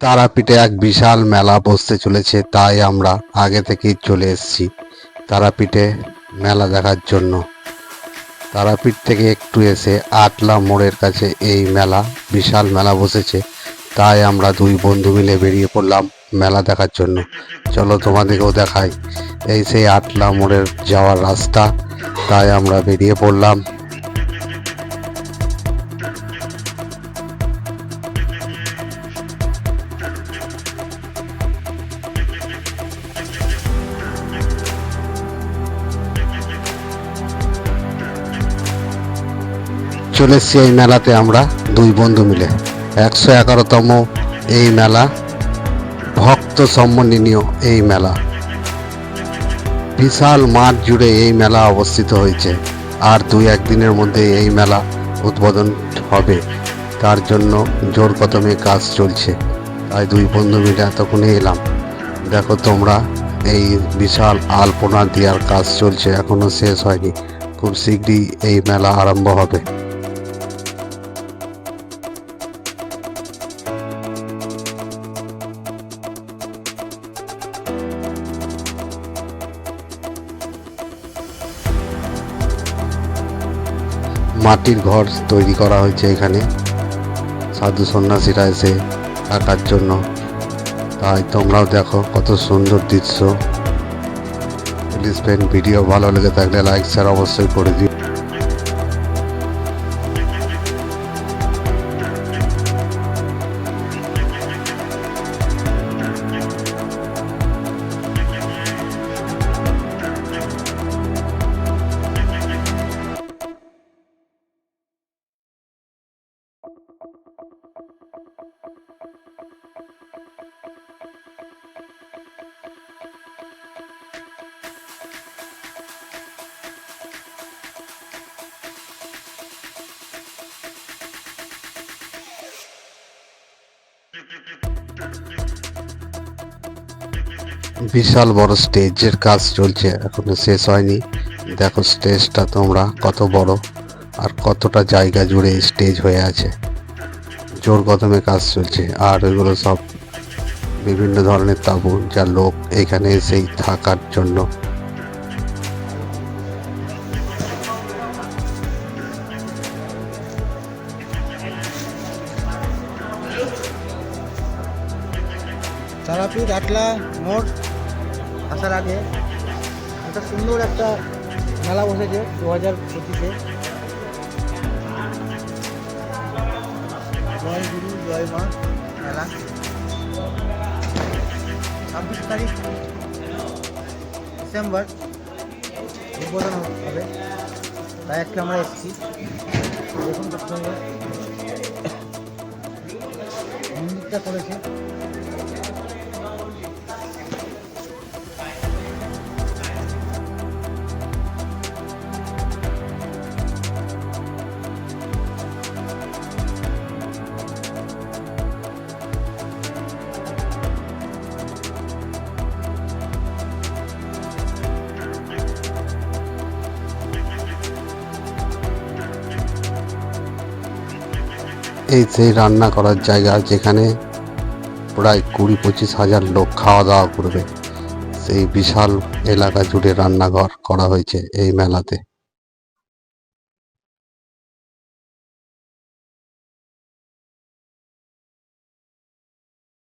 তারাপীঠে এক বিশাল মেলা বসতে চলেছে, তাই আমরা আগে থেকেই চলে এসেছি তারাপীঠে মেলা দেখার জন্য। তারাপীঠ থেকে একটু এসে আটলা মোড়ের কাছে এই মেলা, বিশাল মেলা বসেছে, তাই আমরা দুই বন্ধু মিলে বেরিয়ে পড়লাম মেলা দেখার জন্য। চলো তোমাদেরকেও দেখাই, এই সেই আটলা মোড়ের যাওয়ার রাস্তা, তাই আমরা বেরিয়ে পড়লাম। চলে এসছি এই মেলাতে আমরা দুই বন্ধু মিলে। একশো এগারোতম এই মেলা, ভক্ত সম্মাননীয় এই মেলা। বিশাল মাঠ জুড়ে এই মেলা অবস্থিত হয়েছে। আর দুই একদিনের মধ্যে এই মেলা উদ্বোধন হবে। তার জন্য জোর কদমে কাজ চলছে। তাই দুই বন্ধু মিলে এতক্ষণে এলাম। দেখো তোমরা, এই বিশাল আলপনা দেওয়ার কাজ চলছে। এখনও শেষ হয়নি। খুব শীঘ্রই এই মেলা আরম্ভ হবে। মাটির ঘর তৈরি করা হয়েছে এখানে। সাধু সন্ন্যাসীরা এসে থাকার জন্য। তাই তোমরাও দেখো কত সুন্দর দৃশ্য। প্লিজ ফ্রেন্ড ভিডিও ভালো লেগে থাকলে লাইক শেয়ার অবশ্যই করে দিও। বিশাল বড় স্টেজের কাজ চলছে, এখনও শেষ হয়নি। দেখো স্টেজটা তোমরা কত বড় আর কতটা জায়গা জুড়ে স্টেজ হয়ে আছে। জোর কদমে কাজ চলছে, আর এগুলো সব বিভিন্ন ধরনের তাঁবু, যা লোক এখানে এসেই থাকার জন্য তারাপীঠ আটলা মোড় আসার আগে একটা সুন্দর একটা মেলা বসেছে দু হাজার পঁচিশে। জয় গুরু, জয় মা, মেলা। ছাব্বিশ তারিখ, ডিসেম্বর, উদ্বোধন হবে। তাই আজকে আমরা এসেছি। দেখুন মন্দিরটা করেছে। এই সেই রান্না করার জায়গা যেখানে প্রায় কুড়ি পঁচিশ হাজার লোক খাওয়া দাওয়া করবে। সেই বিশাল এলাকা জুড়ে রান্নাঘর করা হয়েছে এই মেলাতে।